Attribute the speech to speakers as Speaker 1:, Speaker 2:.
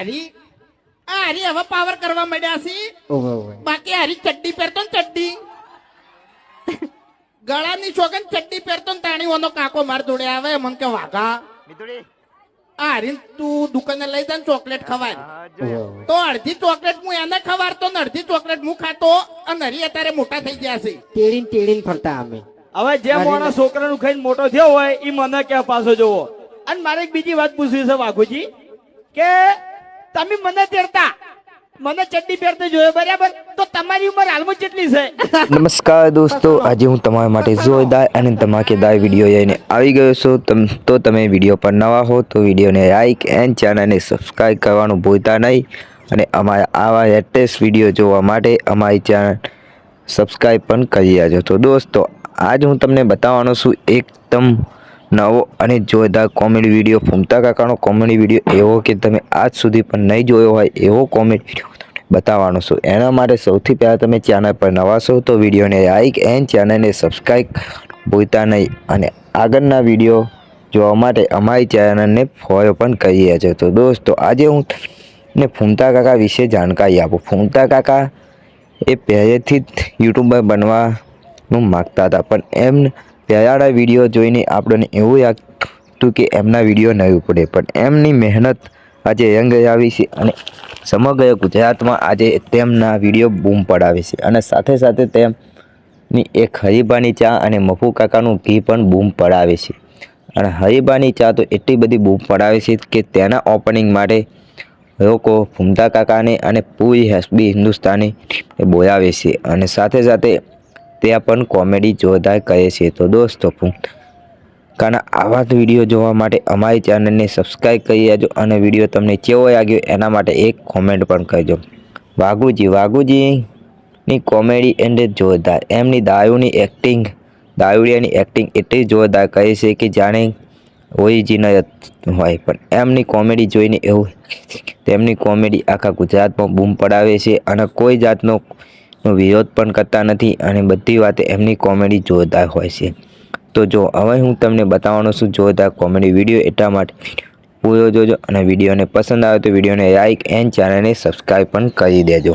Speaker 1: હરી હારી હવે પાવર કરવા માંડ્યા છે. બાકી હારી ચડ્ડી પહેરતો ને ચડ્ડી. ગળાની છોકન ચડ્ડી પહેરતો ને તાણી ઓનો કાકો માર જોડે આવે મને કે વાઘા હારી તું દુકાને લઈ જાય ચોકલેટ ખવાય. તો અડધી ચોકલેટ હું એને ખવારતો ને અડધી ચોકલેટ હું ખાતો અને હરી અત્યારે મોટા થઈ ગયા છે.
Speaker 2: તેડીને તેડીને ફરતા અમે.
Speaker 3: હવે જે માણસ છોકરાનું ખાઈને મોટો થયો હોય એ મને ક્યાં પાછો જોવો? અને મારે એક બીજી વાત પૂછવી છે વાઘુજી કે તમે મને તેડતા. મને ચડ્ડી પહેરતો જોયો, બરાબર? તો તમારી ઉંમર હાલમાં કેટલી છે?
Speaker 4: નમસ્કાર દોસ્તો, આજે હું તમારા માટે જોરદાર અને ધમાકેદાર વીડિયો લઈને આવી ગયો છું. તમ, તો તમે વીડિયો પર નવા હો, તો વિડીયોને લાઈક એન્ડ ચેનલને સબસ્ક્રાઈબ કરવાનું ભૂલતા નહીં. અને અમારા આવા લેટેસ્ટ વીડિયો જોવા માટે અમારી ચેનલ સબસ્ક્રાઈબ પણ કરી દેજો તો દોસ્તો, આજ હું તમને બતાવવાનો છું, એકદમ નવો અને જોરદાર કોમેડી વીડિયો ફૂમતા કાકાનો કોમેડી વીડિયો એવો કે તમે આજ સુધી પણ નહીં જોયો હોય એવો કોમેડી વીડિયો બતાવવાનો છું. એના માટે સૌથી પહેલાં તમે ચેનલ પર નવા છો તો વિડીયોને લાઈક એન્ડ ચેનલને સબસ્ક્રાઈબ ભૂલતા નહીં. અને આગળના વીડિયો જોવા માટે અમારી ચેનલને ફોલો પણ કરી દેજો તો દોસ્તો, આજે હું ને ફૂમતા કાકા વિશે જાણકારી આપું. ફૂમતા કાકા એ પહેલેથી જ યુટ્યુબર બનવાનું માગતા હતા, પણ એમ પહેલાંના વીડિયો જોઈને આપણને એવું લાગતું કે એમના વીડિયો નહીં પડે. પણ એમની મહેનત આજે રંગ આવી છે અને સમગ્ર ગુજરાતમાં આજે તેમના વીડિયો બૂમ પડાવે છે. અને સાથે સાથે તેમની એક હરીબાની ચા અને મફુ કાકાનું ઘી પણ બૂમ પડાવે છે. અને હરીબાની ચા તો એટલી બધી બૂમ પડાવે છે કે તેના ઓપનિંગ માટે લોકો ફૂમતા કાકાને અને પૂરી હસબી હિન્દુસ્તાની બોલાવે છે. અને સાથે સાથે ત્યાં પણ કોમેડી જોરદાર કરે છે. તો દોસ્તો કારણ આવા જ વીડિયો જોવા માટે અમારી ચેનલને સબસ્ક્રાઈબ કરી દેજો અને વીડિયો તમને કેવો લાગ્યો એના માટે એક કોમેન્ટ પણ કરજો. વાઘુજી, વાઘુજીની કોમેડી એન્ડ જોરદાર. એમની દાયુની એક્ટિંગ દાયુડિયાની એક્ટિંગ એટલી જોરદાર કરે છે કે જાણે ઓરિજિનલ હોય. પણ એમની કોમેડી જોઈને એવું, તેમની કોમેડી આખા ગુજરાતમાં બૂમ પડાવે છે અને કોઈ જાતનો વિરોધ પણ કરતા નથી અને બધી વાતે એમની કોમેડી જોરદાર હોય છે. તો જો, હવે હું તમને બતાવવાનો છું જોરદાર કોમેડી વીડિયો એટલા માટે. પૂરો જોજો અને વિડીયોને પસંદ આવે તો વિડીયોને લાઇક એન્ડ ચેનલને સબસ્ક્રાઈબ પણ કરી દેજો.